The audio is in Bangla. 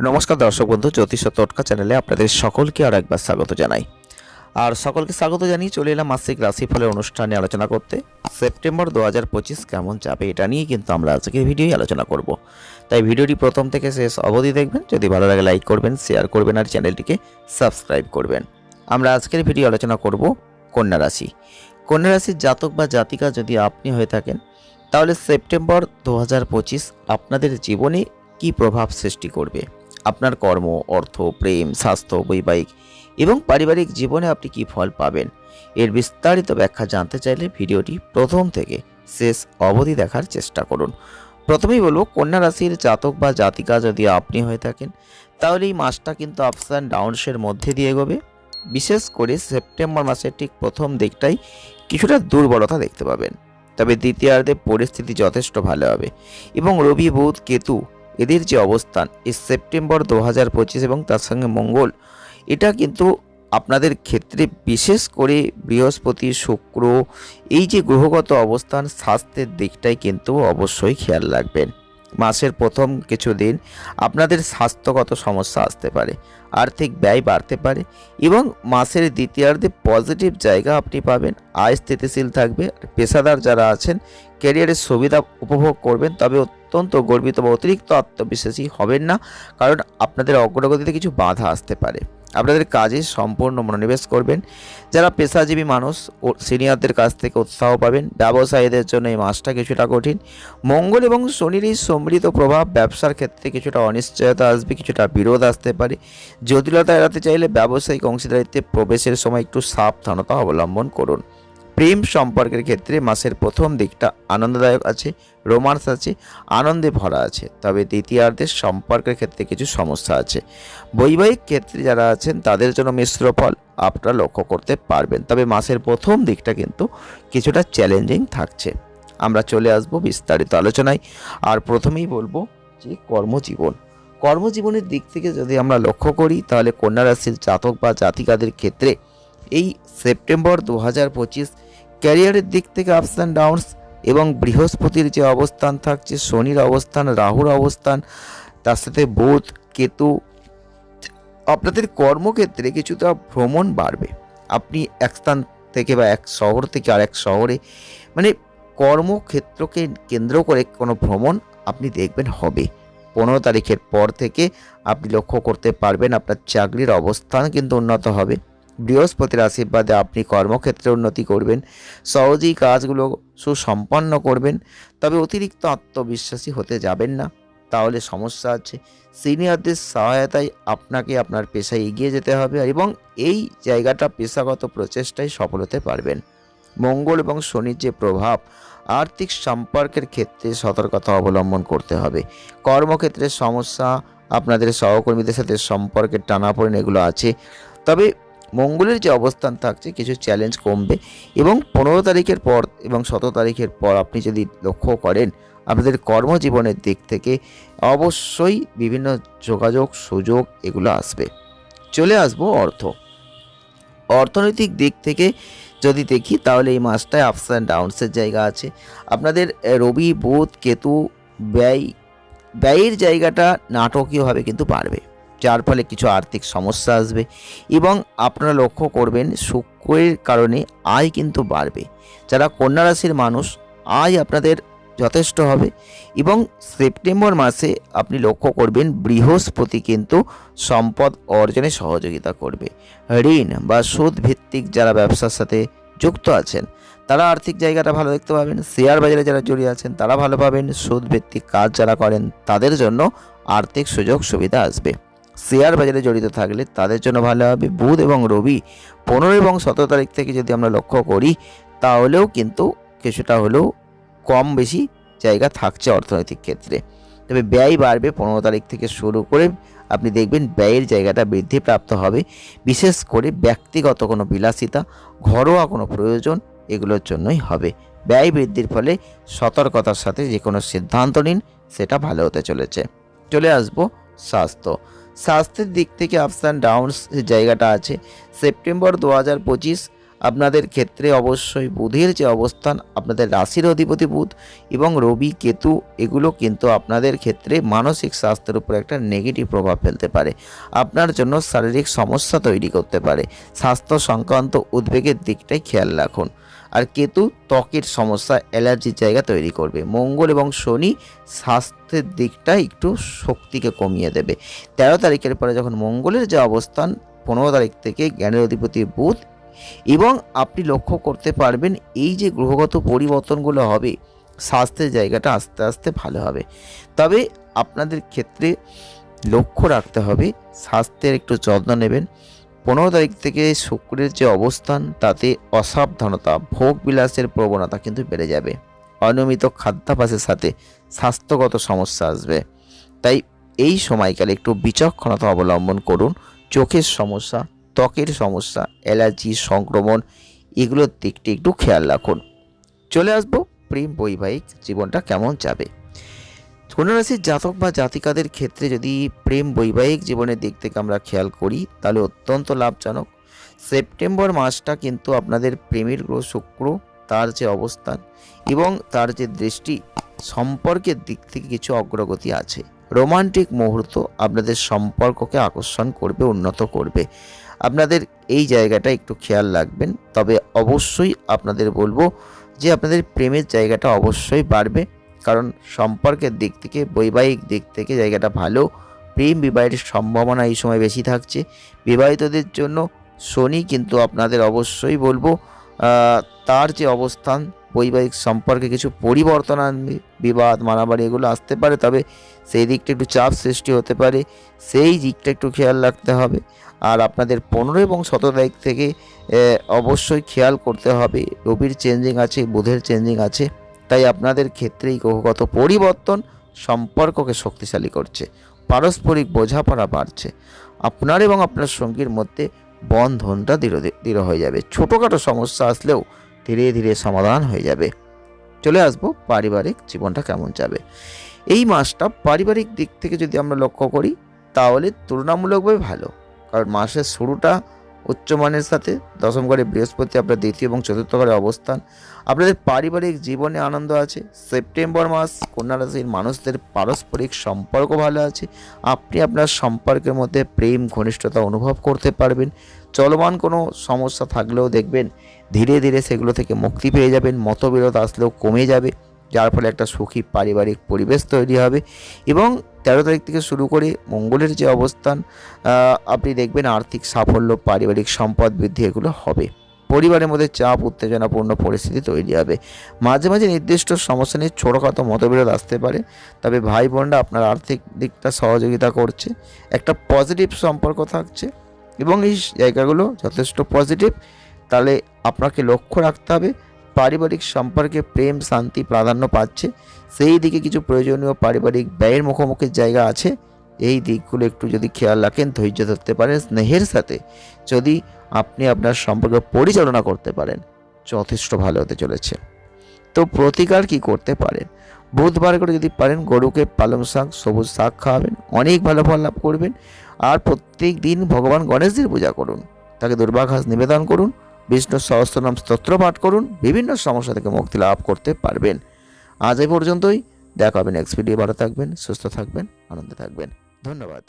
নমস্কার দর্শক বন্ধু, জ্যোতিষ তটকা চ্যানেলে আপনাদের সকলকে আর একবার স্বাগত জানাই। আর সকলকে স্বাগত জানিয়ে চলে এলাম মাসিক রাশিফলের অনুষ্ঠানে আলোচনা করতে। সেপ্টেম্বর দু হাজার পঁচিশ কেমন যাবে এটা নিয়ে কিন্তু আমরা আজকের ভিডিওই আলোচনা করব। তাই ভিডিওটি প্রথম থেকে শেষ অবধি দেখবেন, যদি ভালো লাগে লাইক করবেন, শেয়ার করবেন আর চ্যানেলটিকে সাবস্ক্রাইব করবেন। আমরা আজকের ভিডিও আলোচনা করব কন্যা রাশি। কন্যা রাশির জাতক বা জাতিকা যদি আপনি হয়ে থাকেন, তাহলে সেপ্টেম্বর দু হাজার পঁচিশ আপনাদের জীবনে কী প্রভাব সৃষ্টি করবে? আপনার কর্ম, অর্থ, প্রেম, স্বাস্থ্য, বৈবাহিক এবং পারিবারিক জীবনে আপনি কি ফল পাবেন? এর বিস্তারিত ব্যাখ্যা জানতে চাইলে ভিডিওটি প্রথম থেকে শেষ অবধি দেখার চেষ্টা করুন। প্রথমেই বলব, কন্যা রাশির জাতক বা জাতিকা যদি আপনি হয়ে থাকেন, তাহলে এই মাসটা কিন্তু আপস অ্যান্ড ডাউনসের মধ্যে দিয়ে এগোবে। বিশেষ করে সেপ্টেম্বর মাসের ঠিক প্রথম দিকটাই কিছুটা দুর্বলতা দেখতে পাবেন। তবে দ্বিতীয়ার্ধে পরিস্থিতি যথেষ্ট ভালো হবে এবং রবি, বুধ, কেতু এদের যে অবস্থান, এই সেপ্টেম্বর দু হাজার পঁচিশ এবং তার সঙ্গে মঙ্গল, এটা কিন্তু আপনাদের ক্ষেত্রে বিশেষ করে বৃহস্পতি, শুক্র, এই যে গ্রহগত অবস্থান, স্বাস্থ্যের দিকটাই কিন্তু অবশ্যই খেয়াল রাখবেন। মাসের প্রথম কিছু দিন আপনাদের স্বাস্থ্যগত সমস্যা আসতে পারে, আর্থিক ব্যয় বাড়তে পারে এবং মাসের দ্বিতীয়ার্ধে পজিটিভ জায়গা আপনি পাবেন, আয় স্থিতিশীল থাকবে, পেশাদার যারা আছেন, ক্যারিয়ারের সুবিধা উপভোগ করবেন, তবে অত্যন্ত গর্বিত বা অতিরিক্ত আত্মবিশ্বাসী হবেন না, কারণ আপনাদের অগ্রগতিতে কিছু বাধা আসতে পারে। আপনাদের কাজে সম্পূর্ণ মনোনিবেশ করবেন। যারা পেশাজীবী মানুষ, ও সিনিয়রদের কাছ থেকে উৎসাহ পাবেন। ব্যবসায়ীদের জন্য এই মাসটা কিছুটা কঠিন। মঙ্গল এবং শনির এই সম্মিলিত প্রভাব ব্যবসার ক্ষেত্রে কিছুটা অনিশ্চয়তা আসবে, কিছুটা বিরোধ আসতে পারে। জটিলতা এড়াতে চাইলে ব্যবসায়িক অংশীদারিত্বে প্রবেশের সময় একটু সাবধানতা অবলম্বন করুন। প্রেম সম্পর্কের ক্ষেত্রে মাসের প্রথম দিকটা আনন্দদায়ক আছে, রোমান্স আছে, আনন্দে ভরা আছে। তবে দ্বিতীয়ার্ধের সম্পর্কের ক্ষেত্রে কিছু সমস্যা আছে। বৈবাহিক ক্ষেত্রে যারা আছেন, তাদের জন্য মিশ্র ফল আপনারা লক্ষ্য করতে পারবেন। তবে মাসের প্রথম দিকটা কিন্তু কিছুটা চ্যালেঞ্জিং থাকছে। আমরা চলে আসব বিস্তারিত আলোচনায়। আর প্রথমেই বলব যে কর্মজীবন। কর্মজীবনের দিক থেকে যদি আমরা লক্ষ্য করি, তাহলে কন্যা রাশির জাতক বা জাতিকাদের ক্ষেত্রে এই সেপ্টেম্বর দু হাজার পঁচিশ ক্যারিয়ারের দিক থেকে আপস অ্যান্ড ডাউনস এবং বৃহস্পতির যে অবস্থান থাকছে, শনির অবস্থান, রাহুর অবস্থান, তার সাথে বুধ, কেতু, আপনাদের কর্মক্ষেত্রে কিছুটা ভ্রমণ বাড়বে। আপনি এক স্থান থেকে বা এক শহর থেকে আর এক শহরে মানে কর্মক্ষেত্রকে কেন্দ্র করে কোনো ভ্রমণ আপনি দেখবেন হবে। পনেরো তারিখের পর থেকে আপনি লক্ষ্য করতে পারবেন আপনার চাকরির অবস্থান কিন্তু উন্নত হবে। বৃহস্পতির আশীর্বাদে আপনি কর্মক্ষেত্রে উন্নতি করবেন, সহজেই কাজগুলো সুসম্পন্ন করবেন, তবে অতিরিক্ত আত্মবিশ্বাসী হতে যাবেন না। তাহলে সমস্যা আছে। সিনিয়রদের সহায়তায় আপনাকে আপনার পেশায় এগিয়ে যেতে হবে এবং এই জায়গাটা পেশাগত প্রচেষ্টায় সফল হতে পারবেন। মঙ্গল এবং শনির যে প্রভাব, আর্থিক সম্পর্কের ক্ষেত্রে সতর্কতা অবলম্বন করতে হবে। কর্মক্ষেত্রে সমস্যা, আপনাদের সহকর্মীদের সাথে সম্পর্কের টানাপোড়েন এগুলো আছে। তবে মঙ্গলের যে অবস্থান থাকছে, কিছু চ্যালেঞ্জ কমবে এবং পনেরো তারিখের পর এবং সতেরো তারিখের পর আপনি যদি লক্ষ্য করেন, আপনাদের কর্মজীবনের দিক থেকে অবশ্যই বিভিন্ন যোগাযোগ, সুযোগ এগুলো আসবে। চলে আসব অর্থ। অর্থনৈতিক দিক থেকে যদি দেখি, তাহলে এই মাসটায় আপস অ্যান্ড ডাউনসের জায়গা আছে। আপনাদের রবি, বুধ, কেতু, ব্যয়, ব্যয়ের জায়গাটা নাটকীয়ভাবে কিন্তু বাড়বে। যার ফলে কিছু আর্থিক সমস্যা আসবে এবং আপনারা লক্ষ্য করবেন শুক্রের কারণে আয় কিন্তু বাড়বে। যারা কন্যা রাশির মানুষ, আয় আপনাদের যথেষ্ট হবে এবং সেপ্টেম্বর মাসে আপনি লক্ষ্য করবেন বৃহস্পতি কিন্তু সম্পদ অর্জনে সহযোগিতা করবে। ঋণ বা সুদ ভিত্তিক যারা ব্যবসার সাথে যুক্ত আছেন, তারা আর্থিক জায়গাটা ভালো দেখতে পাবেন, শেয়ার বাজারে যারা জড়িয়ে আছেন, তারা ভালো পাবেন সুদ ভিত্তিক কাজ যারা করেন, তাদের জন্য আর্থিক সুযোগ সুবিধা আসবে। শেয়ার বাজারে জড়িত থাকলে তাদের জন্য ভালো হবে। বুধ এবং রবি পনেরো এবং সতেরো তারিখ থেকে যদি আমরা লক্ষ্য করি, তাহলেও কিন্তু কিছুটা হলেও কম বেশি জায়গা থাকছে অর্থনৈতিক ক্ষেত্রে। তবে ব্যয় বাড়বে পনেরো তারিখ থেকে শুরু করে আপনি দেখবেন ব্যয়ের জায়গাটা বৃদ্ধিপ্রাপ্ত হবে। বিশেষ করে ব্যক্তিগত কোনো বিলাসিতা, ঘরোয়া কোনো প্রয়োজন এগুলোর জন্যই হবে। ব্যয় বৃদ্ধির ফলে সতর্কতার সাথে যে কোনো সিদ্ধান্ত নিন, সেটা ভালো হতে চলেছে। চলে আসব স্বাস্থ্য। স্বাস্থ্যের দিক থেকে আপস অ্যান্ড ডাউনস যে জায়গাটা আছে সেপ্টেম্বর দু হাজার পঁচিশ আপনাদের ক্ষেত্রে অবশ্যই বুধের যে অবস্থান, আপনাদের রাশির অধিপতি বুধ এবং রবি কেতু, এগুলো কিন্তু আপনাদের ক্ষেত্রে মানসিক স্বাস্থ্যের উপর একটা নেগেটিভ প্রভাব ফেলতে পারে। আপনার জন্য শারীরিক সমস্যা তৈরি করতে পারে। স্বাস্থ্য সংক্রান্ত উদ্বেগের দিকটাই খেয়াল রাখুন। আর কেতু ত্বকের সমস্যা, অ্যালার্জির জায়গা তৈরি করবে। মঙ্গল এবং শনি স্বাস্থ্যের দিকটা একটু শক্তিকে কমিয়ে দেবে। তেরো তারিখের পরে যখন মঙ্গলের যে অবস্থান, পনেরো তারিখ থেকে জ্ঞানের অধিপতি বুধ এবং আপনি লক্ষ্য করতে পারবেন এই যে গ্রহগত পরিবর্তনগুলো হবে, স্বাস্থ্যের জায়গাটা আস্তে আস্তে ভালো হবে। তবে আপনাদের ক্ষেত্রে লক্ষ্য রাখতে হবে, স্বাস্থ্যের একটু যত্ন নেবেন। পনেরো তারিখ থেকে শুক্রের যে অবস্থান, তাতে অসাবধানতা, ভোগ বিলাসের প্রবণতা কিন্তু বেড়ে যাবে। অনিয়মিত খাদ্যাভ্যাসের সাথে স্বাস্থ্যগত সমস্যা আসবে। তাই এই সময়কালে একটু বিচক্ষণতা অবলম্বন করুন। চোখের সমস্যা, ত্বকের সমস্যা, অ্যালার্জি, সংক্রমণ, এগুলোর দিকটি একটু খেয়াল রাখুন। চলে আসব প্রেম বৈবাহিক জীবনটা কেমন যাবে? রাশির জাতক বা জাতিকাদের ক্ষেত্রে যদি প্রেম বৈবাহিক জীবনের দিক থেকে আমরা খেয়াল করি, তাহলে অত্যন্ত লাভজনক। সেপ্টেম্বর মাসটা কিন্তু আপনাদের প্রেমের গ্রহ শুক্র, তার যে অবস্থান এবং তার যে দৃষ্টি, সম্পর্কের দিক থেকে কিছু অগ্রগতি আছে। রোমান্টিক মুহূর্ত আপনাদের সম্পর্ককে আকর্ষণ করবে, উন্নত করবে। আপনাদের এই জায়গাটা একটু খেয়াল রাখবেন। তবে অবশ্যই আপনাদের বলব যে আপনাদের প্রেমের জায়গাটা অবশ্যই বাড়বে। কারণ সম্পর্কের দিক থেকে, বৈবাহিক দিক থেকে জায়গাটা ভালো। প্রেম বিবাহের সম্ভাবনা এই সময় বেশি থাকছে। বিবাহিতদের জন্য শনি কিন্তু আপনাদের অবশ্যই বলব তার যে অবস্থান, বৈবাহিক সম্পর্কে কিছু পরিবর্তন আনবে, বিবাদ, মারামারি এগুলো আসতে পারে, তবে সেই দিকটা একটু চাপ সৃষ্টি হতে পারে, সেই দিকটা একটু খেয়াল রাখতে হবে। আর আপনাদের পনেরো এবং সতেরো তারিখ থেকে অবশ্যই খেয়াল করতে হবে। রবির চেঞ্জিং আছে, বুধের চেঞ্জিং আছে। তাই আপনাদের ক্ষেত্রেই গ্রহগত পরিবর্তন সম্পর্ককে শক্তিশালী করছে। পারস্পরিক বোঝাপড়া বাড়ছে। আপনার এবং আপনার সঙ্গীর মধ্যে বন্ধনটা দৃঢ় দৃঢ় হয়ে যাবে। ছোটোখাটো সমস্যা আসলেও ধীরে ধীরে সমাধান হয়ে যাবে। চলে আসব পারিবারিক জীবনটা কেমন যাবে। এই মাসটা পারিবারিক দিক থেকে যদি আমরা লক্ষ্য করি, তাহলে তুলনামূলকভাবে ভালো। কারণ মাসের শুরুটা উচ্চমানের সাথে দশম ঘরে বৃহস্পতি আপনার দ্বিতীয় এবং চতুর্থ ঘরে অবস্থান। আপনাদের পারিবারিক জীবনে আনন্দ আছে। সেপ্টেম্বর মাস কন্যা রাশির মানুষদের পারস্পরিক সম্পর্ক ভালো আছে। আপনি আপনার সম্পর্কের মধ্যে প্রেম, ঘনিষ্ঠতা অনুভব করতে পারবেন। চলমান কোনো সমস্যা থাকলেও দেখবেন ধীরে ধীরে সেগুলো থেকে মুক্তি পেয়ে যাবেন। মতবিরোধ আসলেও কমে যাবে, যার ফলে একটা সুখী পারিবারিক পরিবেশ তৈরি হবে এবং তেরো তারিখ থেকে শুরু করে মঙ্গলের যে অবস্থান আপনি দেখবেন আর্থিক সাফল্য, পারিবারিক সম্পদ বৃদ্ধি এগুলো হবে। পরিবারের মধ্যে চাপ, উত্তেজনাপূর্ণ পরিস্থিতি তৈরি হবে। মাঝে মাঝে নির্দিষ্ট সমস্যা নিয়ে ছোটোখাটো মতবিরোধ আসতে পারে, তবে ভাই বোনরা আপনার আর্থিক দিকটা সহযোগিতা করছে। একটা পজিটিভ সম্পর্ক থাকছে এবং এই জায়গাগুলো যথেষ্ট পজিটিভ। তাহলে আপনাকে লক্ষ্য রাখতে হবে, পারিবারিক সম্পর্কে প্রেম, শান্তি, প্রাধান্য পাচ্ছে। সেই দিকে কিছু প্রয়োজনীয় পারিবারিক ব্যয়ের মুখোমুখির জায়গা আছে। এই দিকগুলো একটু যদি খেয়াল রাখেন, ধৈর্য ধরতে পারেন স্নেহের সাথে। যদি আপনি আপনার সম্পর্ক পরিচালনা করতে পারেন, যথেষ্ট ভালো হতে চলেছে। তো প্রতিকার কি করতে পারেন? বুধবার করে যদি পারেন, গরুকে পালং শাক, সবুজ শাক খাওয়াবেন, অনেক ভালো ফল লাভ করবেন। আর প্রত্যেক দিন ভগবান গণেশজির পূজা করুন। তাকে দুর্বাঘাস নিবেদন করুন, বিষ্ণু সহস্রনাম স্তোত্র পাঠ করুন, বিভিন্ন সমস্যা থেকে মুক্তি লাভ করতে পারবেন। আজ এই পর্যন্তই। দেখা হবে নেক্সট ভিডিও ভালো থাকবেন সুস্থ থাকবেন আনন্দে থাকবেন। ধন্যবাদ।